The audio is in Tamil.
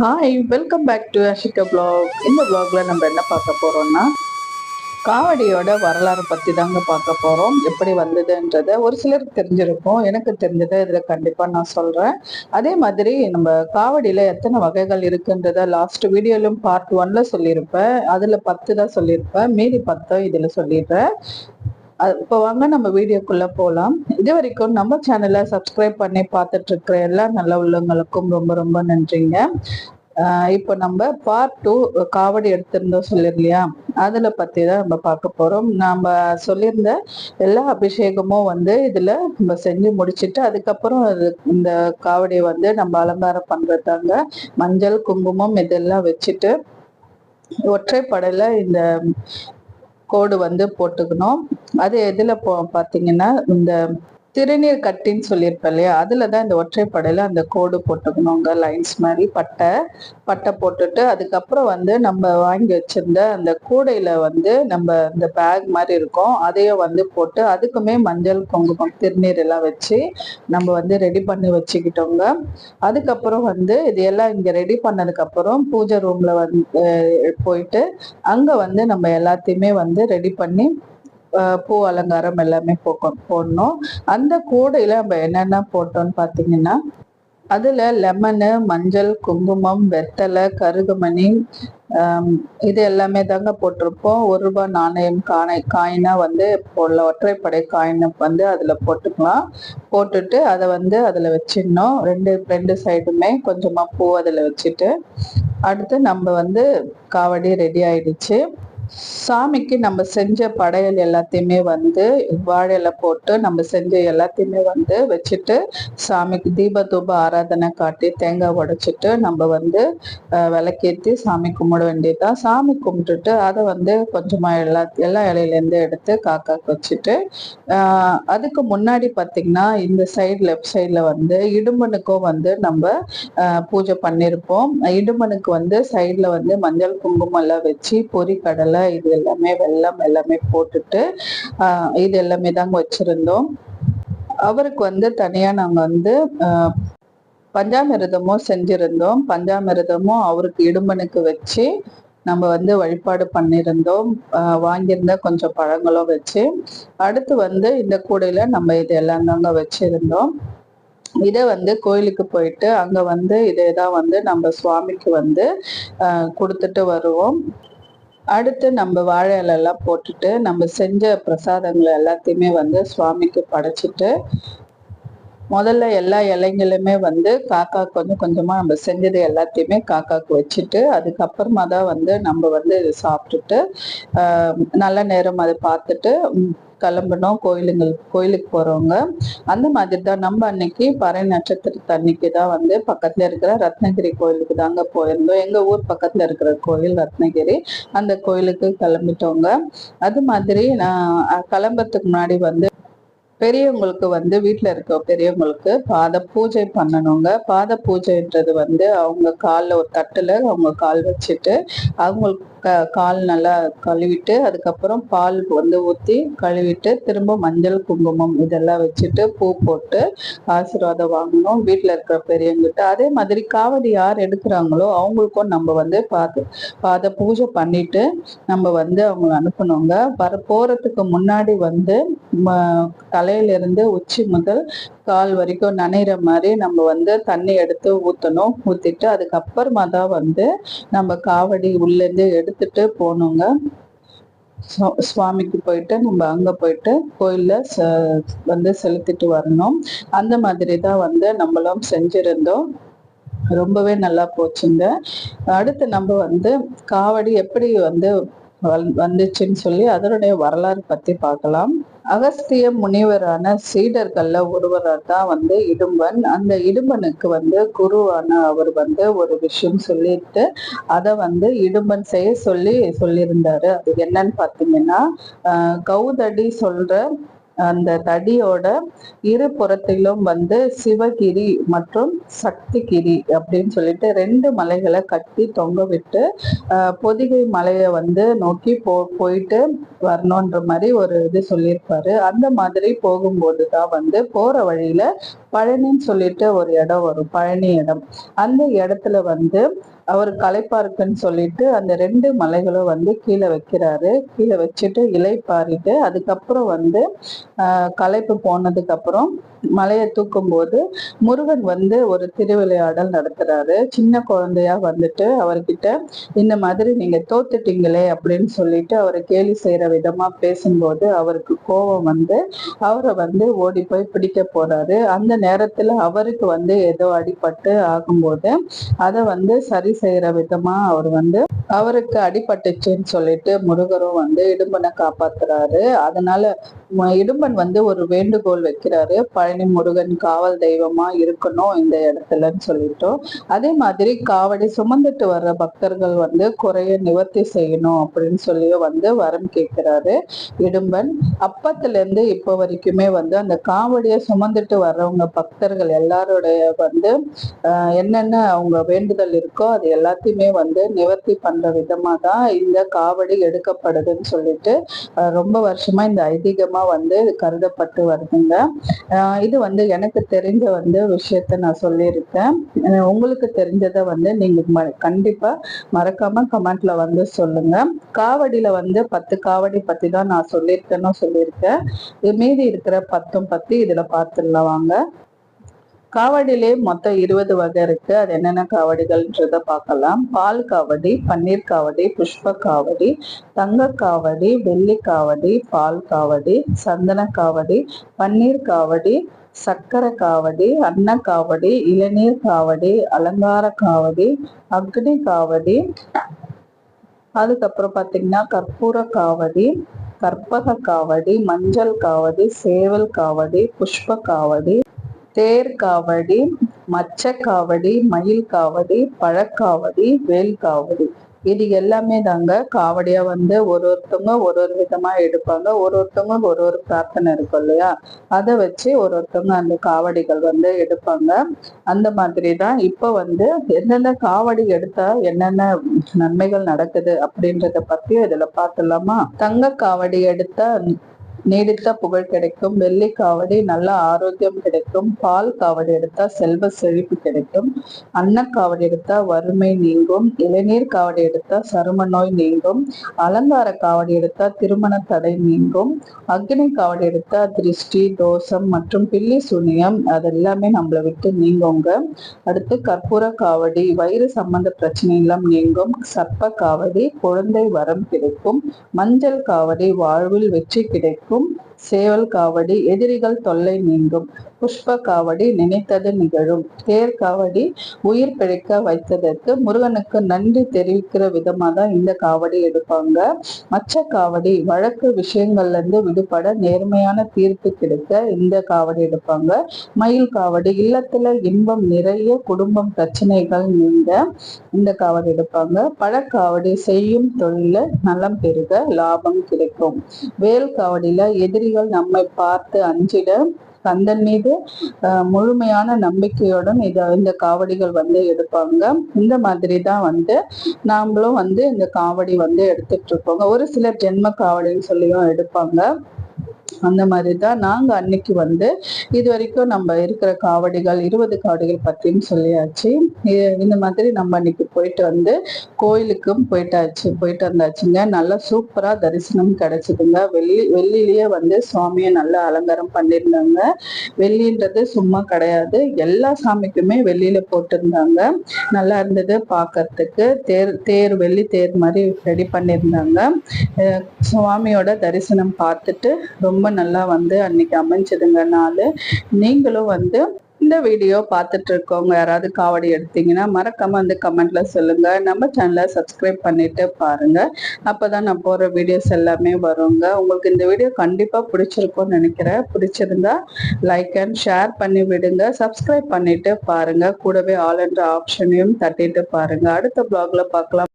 Hi welcome back to Ashika blog இந்த vlogல நம்ம என்ன பார்க்க போறோம்னா காவடியோட வரலாறு பத்தி தாங்க பார்க்க போறோம். எப்படி வந்ததுன்றத ஒரு சிலருக்கு தெரிஞ்சிருக்கும். எனக்கு தெரிஞ்சதை இதுல கண்டிப்பா நான் சொல்றேன். அதே மாதிரி நம்ம காவடியில எத்தனை வகைகள் இருக்குன்றத லாஸ்ட் வீடியோலும் பார்ட் ஒன்ல சொல்லியிருப்பேன். அதுல பத்து தான் சொல்லியிருப்பேன். மீதி பத்தும் இதுல சொல்லிடுறேன். இப்போ வாங்க நம்ம வீடியோக்குள்ள போலாம். இது வரைக்கும் நம்ம சேனலை சப்ஸ்கிரைப் பண்ணி பார்த்துட்டு இருக்கிற எல்லா நல்ல உள்ளங்களுக்கும் ரொம்ப ரொம்ப நன்றிங்க. இப்போ நம்ம பார்ட் டூ காவடி எடுத்திருந்தோம் சொல்லிருலையா அதில் பற்றி தான் நம்ம பார்க்க போகிறோம் நாம் சொல்லியிருந்த எல்லா அபிஷேகமும் வந்து இதில் நம்ம செஞ்சு முடிச்சிட்டு அதுக்கப்புறம் இந்த காவடியை வந்து நம்ம அலங்காரம் பண்றதாங்க. மஞ்சள் குங்குமம் இதெல்லாம் வச்சுட்டு ஒற்றைப்படையில் இந்த கோடு வந்து போட்டுக்கணும். அது எதுல போ பாத்தீங்கன்னா இந்த திருநீர் கட்டின்னு சொல்லியிருப்பேன் இல்லையா? அதில் தான் இந்த ஒற்றைப்படையில அந்த கோடு போட்டுக்கணுங்க லைன்ஸ் மாதிரி பட்டை பட்டை போட்டுட்டு அதுக்கப்புறம் வந்து நம்ம வாங்கி வச்சிருந்த அந்த கூடையில வந்து நம்ம இந்த பேக் மாதிரி இருக்கும். அதையும் வந்து போட்டு அதுக்குமே மஞ்சள் குங்குமம் திருநீர் எல்லாம் வச்சு நம்ம வந்து ரெடி பண்ணி வச்சுக்கிட்டோங்க. அதுக்கப்புறம் வந்து இது எல்லாம் இங்க ரெடி பண்ணதுக்கு அப்புறம் பூஜை ரூம்ல வந்து போயிட்டு அங்க வந்து நம்ம எல்லாத்தையுமே வந்து ரெடி பண்ணி பூ அலங்காரம் எல்லாமே போடணும். அந்த கூடையில நம்ம என்னென்ன போட்டோம்னு பார்த்தீங்கன்னா அதில் லெமனு மஞ்சள் குங்குமம் வெத்தலை கருகுமணி இது எல்லாமே தாங்க போட்டிருப்போம். ஒரு ரூபாய் நாணயம் காணை காயினாக வந்து போடல ஒற்றைப்படை காயினை வந்து அதில் போட்டுக்கலாம். போட்டுட்டு அதை வந்து அதில் வச்சிடணும். ரெண்டு ரெண்டு சைடுமே கொஞ்சமாக பூ அதில் வச்சுட்டு அடுத்து நம்ம வந்து காவடி ரெடி ஆயிடுச்சு. சாமிக்கு நம்ம செஞ்ச படையல் எல்லாத்தையுமே வந்து வாழை போட்டு நம்ம செஞ்ச எல்லாத்தையுமே வந்து வச்சுட்டு சாமிக்கு தீப தூப ஆராதனை காட்டி தேங்காய் உடைச்சிட்டு நம்ம வந்து விளக்கேற்றி விளக்கேத்தி சாமி கும்பிட வேண்டியதுதான் சாமி கும்பிட்டுட்டு அதை வந்து கொஞ்சமா எல்லா எல்லா இலையிலேருந்து எடுத்து காக்காக்கு வச்சுட்டு அதுக்கு முன்னாடி பார்த்தீங்கன்னா இந்த சைடு லெஃப்ட் சைடில் வந்து இடும்பனுக்கும் வந்து நம்ம பூஜை பண்ணியிருப்போம் இடும்பனுக்கு வந்து சைடில் வந்து மஞ்சள் குங்குமம் எல்லாம் வச்சு பொரி கடலை இது எல்லாமே வெள்ளம் எல்லாமே போட்டுட்டு ஆஹ், இது எல்லாமே தாங்க வச்சிருந்தோம். அவருக்கு வந்து தனியா நாங்க வந்து பஞ்சாமிரதமும் செஞ்சிருந்தோம். பஞ்சாமிரதமும் அவருக்கு இடும்பனுக்கு வச்சு நம்ம வந்து வழிபாடு பண்ணியிருந்தோம் வாங்கியிருந்த கொஞ்சம் பழங்களும் வச்சு. அடுத்து வந்து இந்த கூடையில நம்ம இது எல்லாம் தாங்க வச்சிருந்தோம். இதை வந்து கோயிலுக்கு போயிட்டு அங்க வந்து இதே தான் வந்து நம்ம சுவாமிக்கு வந்து ஆஹ், கொடுத்துட்டு வருவோம். அடுத்து நம்ம வாழை இலையெல்லாம் போட்டுட்டு நம்ம செஞ்ச பிரசாதங்களை எல்லாத்தையுமே வந்து சுவாமிக்கு படைச்சிட்டு முதல்ல எல்லா இலைங்களுமே வந்து காக்கா கொஞ்சம் கொஞ்சமாக நம்ம செஞ்சது எல்லாத்தையுமே காக்காக்கு வச்சுட்டு அதுக்கப்புறமா தான் வந்து நம்ம வந்து இதை சாப்பிட்டுட்டு நல்ல நேரம் அதை பார்த்துட்டு கிளம்பணும் கோயிலுங்கள் கோயிலுக்கு போறவங்க. அந்த மாதிரி தான் நம்ம அன்னைக்கு பறை நட்சத்திரத்து அன்னைக்கு தான் வந்து பக்கத்துல இருக்கிற ரத்னகிரி கோயிலுக்கு தாங்க போயிருந்தோம். எங்க ஊர் பக்கத்துல இருக்கிற கோயில் ரத்னகிரி. அந்த கோயிலுக்கு கிளம்பிட்டோங்க. அது மாதிரி நான் கிளம்புறதுக்கு முன்னாடி வந்து பெரியவங்களுக்கு வந்து வீட்டில் இருக்க பெரியவங்களுக்கு பாத பூஜை பண்ணணுங்க. பாத பூஜைன்றது வந்து அவங்க காலில் ஒரு தட்டில் அவங்க கால் வச்சுட்டு அவங்களுக்கு க- கால் நல்லா கழுவிட்டு அதுக்கப்புறம் பால் வந்து ஊற்றி கழுவிட்டு திரும்ப மஞ்சள் குங்குமம் இதெல்லாம் வச்சுட்டு பூ போட்டு ஆசீர்வாதம் வாங்கணும். வீட்டில் இருக்கிற பெரியவங்கிட்ட அதே மாதிரி காவடி யார் எடுக்கிறாங்களோ அவங்களுக்கும் நம்ம வந்து பாத பாத பூஜை பண்ணிட்டு நம்ம வந்து அவங்களை அனுப்பணுங்க. வர போகிறதுக்கு முன்னாடி வந்து ம- தலையிலிருந்து உச்சி முதல் கால் வரைக்கும் நனைகிற மாதிரி நம்ம வந்து தண்ணி எடுத்து ஊற்றணும் ஊற்றிட்டு அதுக்கப்புறமா தான் வந்து நம்ம காவடி உள்ளேருந்து எடுத்துட்டு போகணுங்க. சுவாமிக்கு போயிட்டு நம்ம அங்க போயிட்டு கோயில்ல ச- வந்து செலுத்திட்டு வரணும். அந்த மாதிரி தான் வந்து நம்மளும் செஞ்சிருந்தோம். ரொம்பவே நல்லா போச்சுங்க. அடுத்து நம்ம வந்து காவடி எப்படி வந்து வந்- வந்துச்சுன்னு சொல்லி அதனுடைய வரலாறு பத்தி பார்க்கலாம். அகஸ்திய முனிவரான சீடர்கள்ல ஒருவராக தான் வந்து இடும்பன். அந்த இடும்பனுக்கு வந்து குருவான அவர் வந்து ஒரு விஷயம் சொல்லிட்டு அதை வந்து இடும்பன் செய்ய சொல்லி சொல்லியிருந்தாரு. அது என்னன்னு பார்த்தீங்கன்னா கௌதடி சொல்ற அந்த தடியோட இரு புறத்திலும் வந்து சிவகிரி மற்றும் சக்திகிரி அப்படின்னு சொல்லிட்டு ரெண்டு மலைகளை கட்டி தொங்க விட்டு பொதிகை மலையை வந்து நோக்கி போ போயிட்டு வரணுன்ற மாதிரி ஒரு இது சொல்லியிருப்பாரு. அந்த மாதிரி போகும்போது தான் வந்து போற வழியில பழனின்னு சொல்லிட்டு ஒரு இடம் வரும் பழனி இடம். அந்த இடத்துல வந்து அவர் களைப்பா இருக்குன்னு சொல்லிட்டு அந்த ரெண்டு மலைகளும் வந்து கீழே வைக்கிறாரு. கீழே வச்சுட்டு இலை பாரிட்டு அதுக்கப்புறம் வந்து ஆஹ் களைப்பு போனதுக்கு அப்புறம் மலையை தூக்கும் போது முருகன் வந்து ஒரு திருவிளையாடல் நடத்துறாரு. சின்ன குழந்தையா வந்துட்டு அவர்கிட்ட இந்த மாதிரி நீங்க தோத்துட்டீங்களே அப்படின்னு சொல்லிட்டு அவரை கேலி செய்யற விதமா பேசும்போது அவருக்கு கோபம் வந்து அவரை வந்து ஓடி போய் பிடிக்க போறாரு. அந்த நேரத்துல அவருக்கு வந்து ஏதோ அடிபட்டு ஆகும்போது அதை வந்து சரி செய்யற விதமா அவர் வந்து அவருக்கு அடிபட்டுச்சுன்னு சொல்லிட்டு முருகரும் வந்து இடும்பனை காப்பாத்துறாரு. அதனால இடும்பன் வந்து ஒரு வேண்டுகோள் வைக்கிறாரு. பழனி முருகன் காவல் தெய்வமா இருக்கணும் இந்த இடத்துலன்னு சொல்லிட்டோம் அதே மாதிரி காவடி சுமந்துட்டு வர்ற பக்தர்கள் வந்து குறைய நிவர்த்தி செய்யணும் அப்படின்னு சொல்லி வந்து வரம் கேட்கிறாரு இடும்பன். அப்பத்துல இருந்து இப்போ வரைக்குமே வந்து அந்த காவடியை சுமந்துட்டு வர்றவங்க பக்தர்கள் எல்லாருடைய வந்து என்னென்ன அவங்க வேண்டுதல் இருக்கோ அது எல்லாத்தையுமே வந்து நிவர்த்தி பண்ற விதமா தான் இந்த காவடி எடுக்கப்படுதுன்னு சொல்லிட்டு ரொம்ப வருஷமா இந்த ஐதீகமா வந்து கருதப்பட்டு வருதுங்க. இது வந்து எனக்கு தெரிஞ்ச வந்து விஷயத்த நான் சொல்லியிருக்கேன். உங்களுக்கு தெரிஞ்சதை வந்து நீங்க ம- கண்டிப்பா மறக்காம கமெண்ட்ல வந்து சொல்லுங்க. காவடியில வந்து பத்து காவடி பத்தி தான் நான் சொல்லியிருக்கேன்னு சொல்லியிருக்கேன். இது மீதி இருக்கிற பத்தும் பத்தி இதுல பார்த்துடலாம் வாங்க. காவடியிலே மொத்தம் இருபது வகை இருக்கு. அது என்னென்ன காவடிகள்ன்றத பார்க்கலாம். பால் காவடி பன்னீர் காவடி புஷ்ப காவடி தங்க காவடி வெள்ளி காவடி பால் காவடி சந்தன காவடி பன்னீர் காவடி சக்கரை காவடி அன்ன காவடி இளநீர் காவடி அலங்கார காவடி அக்னி காவடி. அதுக்கப்புறம் பார்த்தீங்கன்னா கற்பூர காவடி கற்பக காவடி மஞ்சள் காவடி சேவல் காவடி புஷ்ப காவடி. தேர் காவடி மச்ச காவடி மயில் காவடி பழக்காவடி வேல் காவடி இது எல்லாமே தாங்க காவடியா வந்து ஒரு ஒருத்தவங்க ஒரு ஒரு விதமா எடுப்பாங்க. ஒரு ஒருத்தவங்க ஒரு ஒரு பிரார்த்தனை இருக்கும் இல்லையா? அதை வச்சு ஒரு ஒருத்தவங்க அந்த காவடிகள் வந்து எடுப்பாங்க. அந்த மாதிரி தான் இப்போ வந்து எந்தெந்த காவடி எடுத்தா என்னென்ன நன்மைகள் நடக்குது அப்படின்றத பத்தியும் இதுல பார்த்தலாமா தங்க காவடி எடுத்தா நீடித்த புகழ் கிடைக்கும். வெள்ளி காவடி நல்ல ஆரோக்கியம் கிடைக்கும். பால் காவடி எடுத்தா செல்வ செழிப்பு கிடைக்கும். அன்ன காவடி எடுத்தா வறுமை நீங்கும். இளநீர் காவடி எடுத்தா சரும நோய் நீங்கும். அலங்கார காவடி எடுத்தா திருமண தடை நீங்கும். அக்னி காவடி எடுத்தா திருஷ்டி தோஷம் மற்றும் பில்லி சுனியம். அதெல்லாமே நம்மளை விட்டு நீங்குங்க. அடுத்து கற்பூர காவடி. வயிறு சம்பந்த பிரச்சனை எல்லாம் நீங்கும். சர்ப்ப காவடி. குழந்தை வரம் கிடைக்கும். மஞ்சள் காவடி. வாழ்வில் வெற்றி கிடைக்கும். alaikum. சேவல் காவடி எதிரிகள் தொல்லை நீங்கும். புஷ்ப காவடி நினைத்தது நிகழும். தேர் காவடி உயிர் பிழைக்க வைத்ததற்கு முருகனுக்கு நன்றி தெரிவிக்கிற விதமா தான் இந்த காவடி எடுப்பாங்க. மச்ச காவடி வழக்கு விஷயங்கள்ல இருந்து விடுபட நேர்மையான தீர்ப்பு கிடைக்க இந்த காவடி எடுப்பாங்க. மயில் காவடி இல்லத்துல இன்பம் நிறைய குடும்பம் பிரச்சனைகள் நீங்க இந்த காவடி எடுப்பாங்க. பழக்காவடி செய்யும் தொழில நலம் பெருக லாபம் கிடைக்கும். வேல் காவடியில எதிரி எதிரிகள் நம்மை பார்த்து அஞ்சிட கந்தன் மீது முழுமையான நம்பிக்கையுடன் இத இந்த காவடிகள் வந்து எடுப்பாங்க. இந்த மாதிரி தான் வந்து நாமளும் வந்து இந்த காவடி வந்து எடுத்துட்டு இருப்போங்க. ஒரு சிலர் ஜென்ம காவடின்னு சொல்லியும் எடுப்பாங்க. அந்த மாதிரி தான் நாங்கள் அன்னைக்கு வந்து இது வரைக்கும் நம்ம இருக்கிற காவடிகள் இருபது காவடிகள் பற்றியும் சொல்லியாச்சு. இந்த மாதிரி நம்ம அன்னைக்கு போயிட்டு வந்து கோயிலுக்கும் போயிட்டாச்சு போயிட்டு வந்தாச்சுங்க. நல்லா சூப்பராக தரிசனம் கிடைச்சிதுங்க. வெள்ளி வெள்ளிலேயே வந்து சுவாமியை நல்லா அலங்காரம் பண்ணியிருந்தாங்க. வெள்ளின்றது சும்மா கிடையாது. எல்லா சாமிக்குமே வெள்ளியில போட்டிருந்தாங்க. நல்லா இருந்தது பார்க்கறதுக்கு தேர் தேர் வெள்ளி தேர் மாதிரி ரெடி பண்ணியிருந்தாங்க. சுவாமியோட தரிசனம் பார்த்துட்டு ரொம்ப ரொம்ப நல்லா வந்து அன்னைக்கு அமைஞ்சதுங்க நாள் நீங்களும் வந்து இந்த வீடியோ பார்த்துட்டு இருக்கவங்க யாராவது காவடி எடுத்தீங்கன்னா மறக்காம வந்து கமெண்ட்ல சொல்லுங்க. நம்ம சேனலை சப்ஸ்கிரைப் பண்ணிட்டு பாருங்க. அப்பதான் நான் போற வீடியோஸ் எல்லாமே வருங்க. உங்களுக்கு இந்த வீடியோ கண்டிப்பா பிடிச்சிருக்கும்னு நினைக்கிறேன். பிடிச்சிருந்தா லைக் அண்ட் ஷேர் பண்ணி விடுங்க. சப்ஸ்கிரைப் பண்ணிட்டு பாருங்க. கூடவே ஆல் என்ற ஆப்ஷனையும் தட்டிட்டு பாருங்க. அடுத்த பிளாக்ல பார்க்கலாம்.